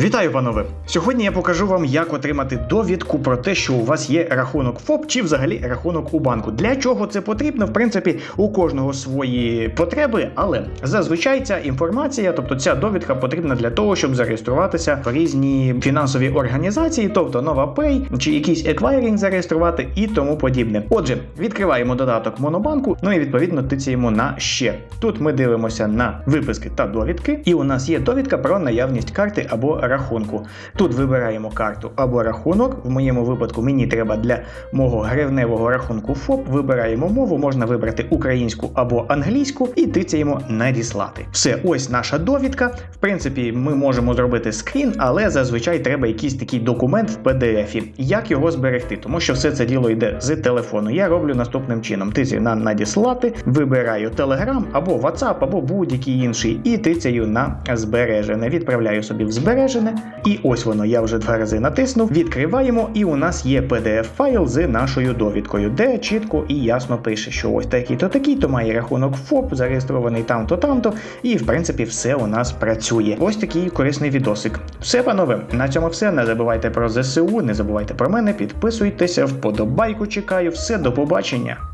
Вітаю, панове! Сьогодні я покажу вам, як отримати довідку про те, що у вас є рахунок ФОП чи взагалі рахунок у банку. Для чого це потрібно? В принципі, у кожного свої потреби, але зазвичай ця інформація, тобто ця довідка, потрібна для того, щоб зареєструватися в різні фінансові організації, тобто NovaPay чи якийсь еквайрінг зареєструвати і тому подібне. Отже, відкриваємо додаток Монобанку, ну і відповідно тицяємо на ще. Тут ми дивимося на виписки та довідки, і у нас є довідка про наявність карти або рахунку. Тут вибираємо карту або рахунок. В моєму випадку мені треба для мого гривневого рахунку ФОП. Вибираємо мову, можна вибрати українську або англійську, і тицяємо надіслати. Все, ось наша довідка. В принципі, ми можемо зробити скрін, але зазвичай треба якийсь такий документ в PDF. Як його зберегти? Тому що все це діло йде з телефону. Я роблю наступним чином: тицяю на надіслати, вибираю Telegram або WhatsApp, або будь-який інший, і тицяю на збережене. Відправляю собі в збережене. І ось воно, я вже два рази натиснув. Відкриваємо, і у нас є PDF-файл з нашою довідкою, де чітко і ясно пише, що ось такий-то такий-то має рахунок ФОП, зареєстрований там-то, там-то, і в принципі все у нас працює. Ось такий корисний відосик. Все, панове, на цьому все. Не забувайте про ЗСУ, не забувайте про мене, підписуйтеся, вподобайку чекаю. Все, до побачення.